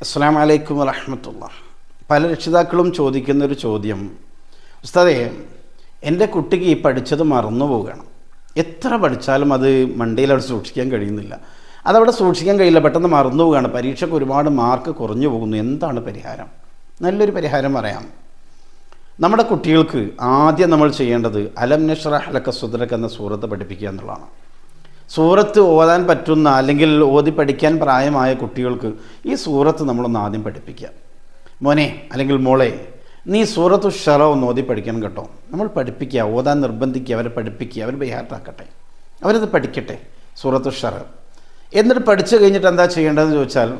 അസ്സാം വലൈക്കും വറഹമത്തുള്ള പല രക്ഷിതാക്കളും ചോദിക്കുന്ന ഒരു ചോദ്യം. ഉസ്താദേ എന്റെ കുട്ടിക്ക് ഈ പഠിച്ചത് മറന്നു പോവുകയാണ്. എത്ര പഠിച്ചാലും അത് മണ്ടയിൽ അവിടെ സൂക്ഷിക്കാൻ കഴിയുന്നില്ല. അതവിടെ സൂക്ഷിക്കാൻ കഴിയില്ല പെട്ടെന്ന് മറന്നു പോവുകയാണ്. പരീക്ഷയ്ക്ക് ഒരുപാട് മാർക്ക് കുറഞ്ഞു പോകുന്നു. എന്താണ് പരിഹാരം? നല്ലൊരു പരിഹാരം പറയാം. നമ്മുടെ കുട്ടികൾക്ക് ആദ്യം നമ്മൾ ചെയ്യേണ്ടത് അലം നഷ്റഹ് ഹലക്ക സുദ്രക്ക് എന്ന സൂറത്ത് പഠിപ്പിക്കുക എന്നുള്ളതാണ്. സൂറത്ത് ഓതാൻ പറ്റുന്ന അല്ലെങ്കിൽ ഓതി പഠിക്കാൻ പ്രായമായ കുട്ടികൾക്ക് ഈ സൂറത്ത് നമ്മളൊന്ന് ആദ്യം പഠിപ്പിക്കുക. മോനെ അല്ലെങ്കിൽ മോളെ നീ സൂറത്ത് ഷറ ഒന്ന് ഓതി പഠിക്കണം കേട്ടോ. നമ്മൾ പഠിപ്പിക്കുക ഓതാൻ നിർബന്ധിക്കുക അവരെ പഠിപ്പിക്കുക അവർ ബൈഹാർട്ടാക്കട്ടെ അവരത് പഠിക്കട്ടെ സൂറത്ത് ഷറ. എന്നിട്ട് പഠിച്ചു കഴിഞ്ഞിട്ട് എന്താ ചെയ്യേണ്ടതെന്ന് ചോദിച്ചാൽ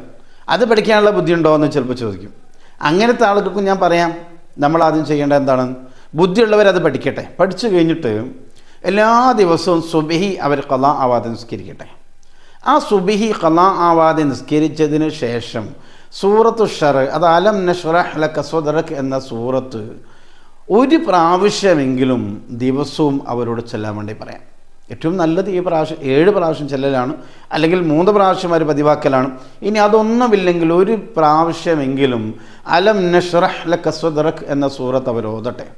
അത് പഠിക്കാനുള്ള ബുദ്ധിയുണ്ടോ എന്ന് ചിലപ്പോൾ ചോദിക്കും. അങ്ങനത്തെ ആളുകൾക്കും ഞാൻ പറയാം നമ്മൾ ആദ്യം ചെയ്യേണ്ടത് എന്താണ്? ബുദ്ധിയുള്ളവരത് പഠിക്കട്ടെ. പഠിച്ചു കഴിഞ്ഞിട്ട് എല്ലാ ദിവസവും സുബിഹി അവർ കലാ ആവാതെ നിസ്കരിക്കട്ടെ. ആ സുബിഹി കലാ ആവാതെ നിസ്കരിച്ചതിന് ശേഷം സൂറത്തു ഷർ അത് അലം നഷ്റഹ് ലക സ്വദറക് എന്ന സൂറത്ത് ഒരു പ്രാവശ്യമെങ്കിലും ദിവസവും അവരോട് ചെല്ലാൻ വേണ്ടി പറയാം. ഏറ്റവും നല്ലത് ഈ പ്രാവശ്യം ഏഴ് പ്രാവശ്യം ചെല്ലലാണ് അല്ലെങ്കിൽ മൂന്ന് പ്രാവശ്യം അവർ പതിവാക്കലാണ്. ഇനി അതൊന്നുമില്ലെങ്കിൽ ഒരു പ്രാവശ്യമെങ്കിലും അലം നഷ്റഹ് ലക സ്വദറക് എന്ന സൂറത്ത് അവർ ഓതട്ടെ.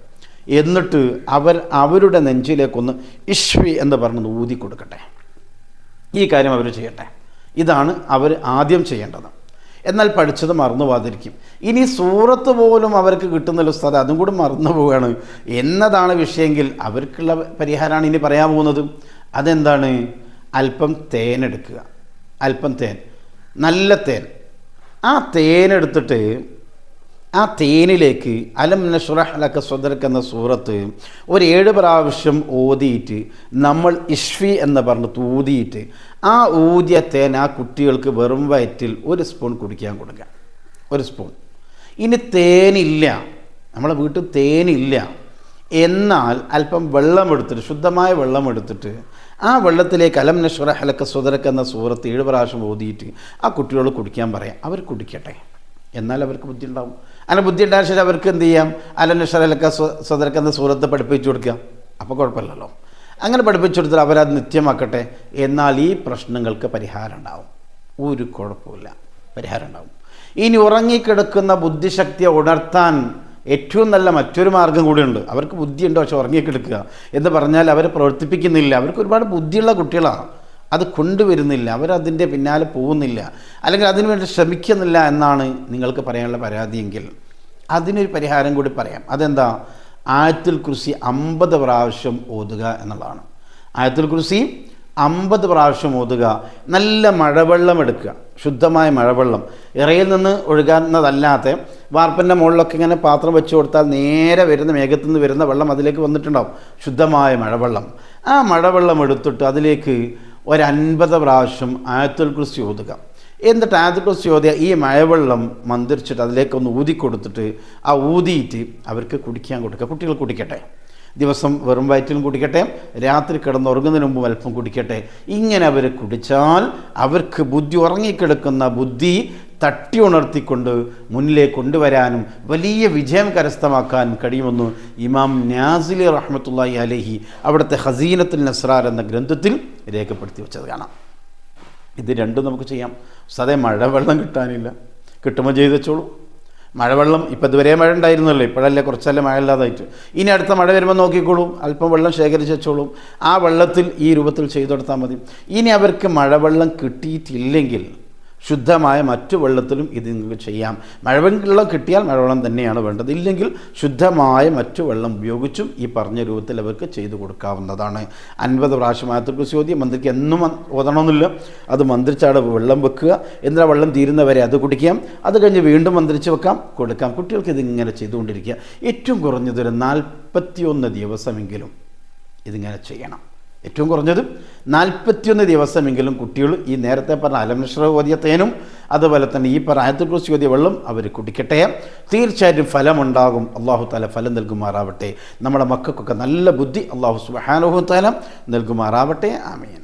എന്നിട്ട് അവർ അവരുടെ നെഞ്ചിലേക്കൊന്ന് ഇഷ്വി എന്ന് പറഞ്ഞ് ഊതി കൊടുക്കട്ടെ. ഈ കാര്യം അവർ ചെയ്യട്ടെ. ഇതാണ് അവർ ആദ്യം ചെയ്യേണ്ടത്. എന്നാൽ പഠിച്ചത് മറന്നു പോകാതിരിക്കും. ഇനി സൂറത്ത് പോലും അവർക്ക് കിട്ടുന്നില്ല ഉസ്താദ് അതും കൂടി മറന്നു പോവുകയാണ്. എന്നതാണ് വിഷയമെങ്കിൽ അവർക്കുള്ള പരിഹാരമാണ് ഇനി പറയാൻ പോകുന്നത്. അതെന്താണ്? അല്പം തേനെടുക്കുക അല്പം തേൻ. നല്ല തേൻ. ആ തേനെടുത്തിട്ട് ആ തേനിലേക്ക് അലം നഷുറഹ് ലക്ക സ്വദർക്ക് എന്ന സൂറത്ത് ഒരു ഏഴ് പ്രാവശ്യം ഓതിയിട്ട് നമ്മൾ ഇഷ്വി എന്ന് പറഞ്ഞ് തൂതിയിട്ട് ആ ഊതിയ തേൻ ആ കുട്ടികൾക്ക് വെറും വയറ്റിൽ ഒരു സ്പൂൺ കുടിക്കാൻ കൊടുക്കുക. ഒരു സ്പൂൺ. ഇനി തേനില്ല. നമ്മളെ വീട്ടിൽ തേനില്ല. എന്നാൽ അല്പം വെള്ളമെടുത്തിട്ട് ശുദ്ധമായ വെള്ളമെടുത്തിട്ട് ആ വെള്ളത്തിലേക്ക് അലം നഷുറ ഹലക്ക സ്വദരക്ക് എന്ന സൂറത്ത് ഏഴ് പ്രാവശ്യം ഓതിയിട്ട് ആ കുട്ടികളോട് കുടിക്കാൻ പറയാം. അവർ കുടിക്കട്ടെ. എന്നാൽ അവർക്ക് ബുദ്ധി ഉണ്ടാവും അങ്ങനെ ബുദ്ധി ഉണ്ടായ ശേഷം അവർക്ക് എന്ത് ചെയ്യാം? അലം നഷറലക്ക സ്വദരക്ക് എന്ന സൂറത്ത് പഠിപ്പിച്ചു കൊടുക്കുക അപ്പോൾ കുഴപ്പമില്ലല്ലോ. അങ്ങനെ പഠിപ്പിച്ചു കൊടുത്താൽ അവരത് നിത്യമാക്കട്ടെ. എന്നാൽ ഈ പ്രശ്നങ്ങൾക്ക് പരിഹാരം ഉണ്ടാവും. ഒരു കുഴപ്പമില്ല പരിഹാരം ഉണ്ടാവും. ഇനി ഉറങ്ങിക്കിടക്കുന്ന ബുദ്ധിശക്തിയെ ഉണർത്താൻ ഏറ്റവും നല്ല മറ്റൊരു മാർഗം കൂടിയുണ്ട്. അവർക്ക് ബുദ്ധിയുണ്ട് പക്ഷെ ഉറങ്ങിക്കിടക്കുക എന്ന് പറഞ്ഞാൽ അവരെ പ്രവർത്തിപ്പിക്കുന്നില്ല. അവർക്ക് ഒരുപാട് ബുദ്ധിയുള്ള കുട്ടികളാണ് അത് കൊണ്ടുവരുന്നില്ല. അവരതിന്റെ പിന്നാലെ പോകുന്നില്ല. അല്ലെങ്കിൽ അതിനുവേണ്ടി ശ്രമിക്കുന്നില്ല എന്നാണ് നിങ്ങൾക്ക് പറയാനുള്ള പരാതിയെങ്കിൽ അതിനൊരു പരിഹാരം കൂടി പറയാം. അതെന്താ? ആയത്തിൽ കുറിസി അമ്പത് പ്രാവശ്യം ഓതുക എന്നുള്ളതാണ്. ആയത്തിൽ കുറിസി അമ്പത് പ്രാവശ്യം ഓതുക. നല്ല മഴവെള്ളം എടുക്കുക. ശുദ്ധമായ മഴവെള്ളം. ഇറയിൽ നിന്ന് ഒഴുകാവുന്നതല്ലാത്ത വാർപ്പിന്റെ മുകളിലൊക്കെ ഇങ്ങനെ പാത്രം വെച്ച് കൊടുത്താൽ നേരെ വരുന്ന മേഘത്തു നിന്ന് വരുന്ന വെള്ളം അതിലേക്ക് വന്നിട്ടുണ്ടാവും. ശുദ്ധമായ മഴവെള്ളം. ആ മഴവെള്ളം എടുത്തിട്ട് അതിലേക്ക് ഒരു പ്രാവശ്യം ആയത്തുൽ കുറിച്ച് ഓതുക. എന്നിട്ട് ആയത്തുൽ കുറിച്ച് ഓതിയ ഈ മഴവെള്ളം മന്ത്രിച്ചിട്ട് അതിലേക്കൊന്ന് ഊതി കൊടുത്തിട്ട് ആ ഊതിയിട്ട് അവർക്ക് കുടിക്കാൻ കൊടുക്കുക. കുട്ടികൾ കുടിക്കട്ടെ. ദിവസം വെറും വയറ്റിലും കുടിക്കട്ടെ. രാത്രി കിടന്നുറങ്ങുന്നതിന് മുമ്പ് അല്പം കുടിക്കട്ടെ. ഇങ്ങനെ അവർ കുടിച്ചാൽ അവർക്ക് ബുദ്ധി ഉറങ്ങിക്കിടക്കുന്ന ബുദ്ധി തട്ടി ഉണർത്തിക്കൊണ്ട് മുന്നിലേക്ക് കൊണ്ടുവരാനും വലിയ വിജയം കരസ്ഥമാക്കാനും കഴിയുമെന്ന് ഇമാം നാസിലി റഹ്മത്തുള്ളി അലഹി അവിടുത്തെ ഹസീനത്തുൽ നസ്രാർ എന്ന ഗ്രന്ഥത്തിൽ രേഖപ്പെടുത്തി വെച്ചത് കാണാം. ഇത് രണ്ടും നമുക്ക് ചെയ്യാം. സതേ മഴവെള്ളം കിട്ടാനില്ല. കിട്ടുമ്പോൾ ചെയ്ത് വെച്ചോളൂ. മഴവെള്ളം ഇപ്പം ഇതുവരെ മഴ ഉണ്ടായിരുന്നല്ലോ. ഇപ്പോഴല്ലേ കുറച്ചല്ലേ മഴ ഇല്ലാതായിട്ട്. ഇനി അടുത്ത മഴ വരുമ്പോൾ നോക്കിക്കോളൂ. അല്പം വെള്ളം ശേഖരിച്ച് വെച്ചോളൂ. ആ വെള്ളത്തിൽ ഈ രൂപത്തിൽ ചെയ്തു കൊടുത്താൽ മതി. ഇനി അവർക്ക് മഴവെള്ളം കിട്ടിയിട്ടില്ലെങ്കിൽ ശുദ്ധമായ മറ്റു വെള്ളത്തിലും ഇത് നിങ്ങൾക്ക് ചെയ്യാം. മഴവെള്ളം കിട്ടിയാൽ മഴവെള്ളം തന്നെയാണ് വേണ്ടത്. ഇല്ലെങ്കിൽ ശുദ്ധമായ മറ്റു വെള്ളം ഉപയോഗിച്ചും ഈ പറഞ്ഞ രൂപത്തിൽ അവർക്ക് ചെയ്തു കൊടുക്കാവുന്നതാണ്. അൻപത് പ്രാവശ്യം ആയത്തിൽ ചോദ്യം മന്ത്രിക്ക് എന്നും ഓതണമെന്നില്ല. അത് മന്ത്രിച്ചാട് വെള്ളം വെക്കുക. എന്നാൽ വെള്ളം തീരുന്നവരെ അത് കുടിക്കാം? അത് കഴിഞ്ഞ് വീണ്ടും മന്ത്രിച്ച് വെക്കാം. കൊടുക്കാം. കുട്ടികൾക്ക് ഇതിങ്ങനെ ചെയ്തുകൊണ്ടിരിക്കുക. ഏറ്റവും കുറഞ്ഞതൊരു നാൽപ്പത്തിയൊന്ന് ദിവസമെങ്കിലും ഇതിങ്ങനെ ചെയ്യണം. ഏറ്റവും കുറഞ്ഞത് നാൽപ്പത്തിയൊന്ന് ദിവസമെങ്കിലും കുട്ടികൾ ഈ നേരത്തെ പറഞ്ഞ അലമിശ്ര ഓതിയ തേനും അതുപോലെ തന്നെ ഈ പറഞ്ഞ ആയത്തിൽ കുറിച്ച് ഓതിയ വെള്ളം അവർ കുടിക്കട്ടെ. തീർച്ചയായിട്ടും ഫലമുണ്ടാകും. അള്ളാഹു താല ഫലം നൽകുമാറാവട്ടെ. നമ്മുടെ മക്കൾക്കൊക്കെ നല്ല ബുദ്ധി അള്ളാഹു സുബാനുഹു താല നൽകുമാറാവട്ടെ. ആമീൻ.